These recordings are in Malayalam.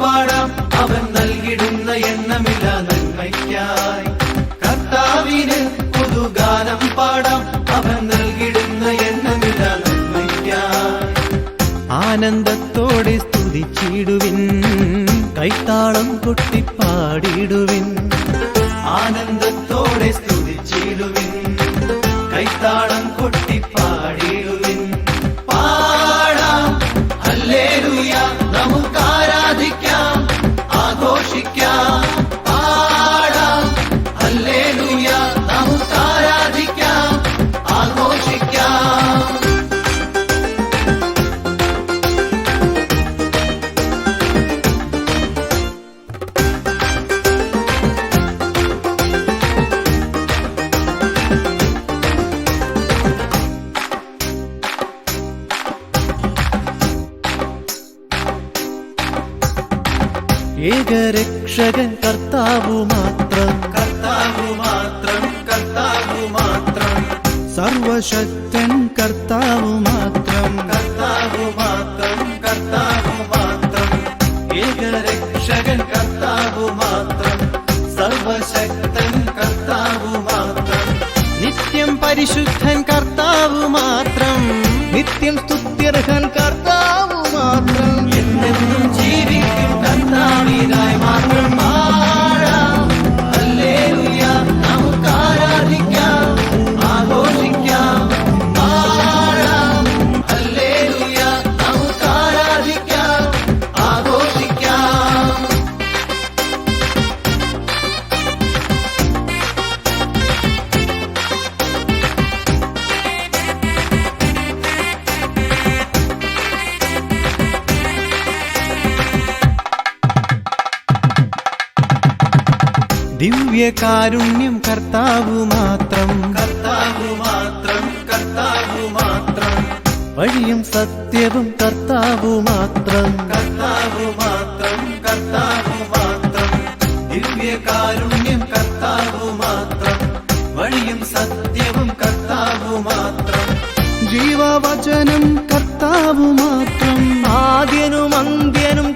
പാടാം. അവൻ നൽകിടുന്ന എണ്ണമില്ല നന്മയ്ക്കായി. കർത്താവിന് പുതുഗാനം പാടാം. അവൻ നൽകിടുന്ന എണ്ണമില്ല നന്മയ്ക്കായി. ആനന്ദത്തോടെ സ്തുതിച്ചിടുവിൻ. കൈത്താളം കൊട്ടിപ്പാടിടുവിൻ. ആനന്ദത്തോടെ സ്തുതിച്ചിടുവിൻ. കൈത്താളം കൊട്ടി 야. ഏകരക്ഷകൻ കർത്താവു മാത്രം കർത്താവു മാത്രം കർത്താവു മാത്രം സർവശക്തൻ കർത്താവു മാത്രം കർത്താവു മാത്രം കർത്താവു മാത്രം ഏകരക്ഷകൻ കർത്താവു മാത്രം സർവശക്തൻ കർത്താവു മാത്രം നിത്യം പരിശുദ്ധൻ കർത്താവു മാത്രം നിത്യം സ്തുത്യർഹൻ കർത്താവു ദിവ്യകാരുണ്യം കർത്താവു മാത്രം. കർത്താവു മാത്രം കർത്താവു മാത്രം വഴിയും സത്യവും കർത്താവു മാത്രം കർത്താവു മാത്രം കർത്താവു മാത്രം. ദിവ്യകാരുണ്യം കർത്താവു മാത്രം. വഴിയും സത്യവും കർത്താവു മാത്രം. ജീവവചനം കർത്താവു മാത്രം. ആദ്യനും അന്ത്യനും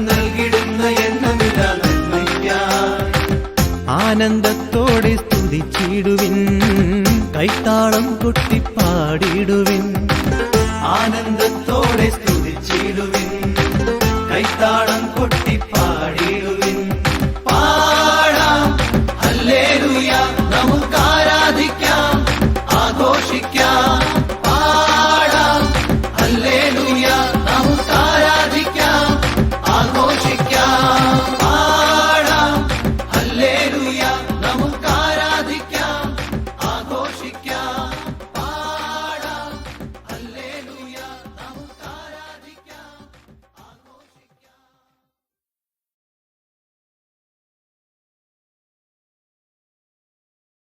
നൽകിടുന്ന ആനന്ദത്തോടെ സ്തുതിച്ചിടുവിൻ കൈത്താളം കൊട്ടിപ്പാടിടുവിൻ. ആനന്ദത്തോടെ സ്തുതിച്ചിടുവിൻ കൈത്താളം കൊട്ടിപ്പാടിടുവിൻ. പാടാം അല്ലേ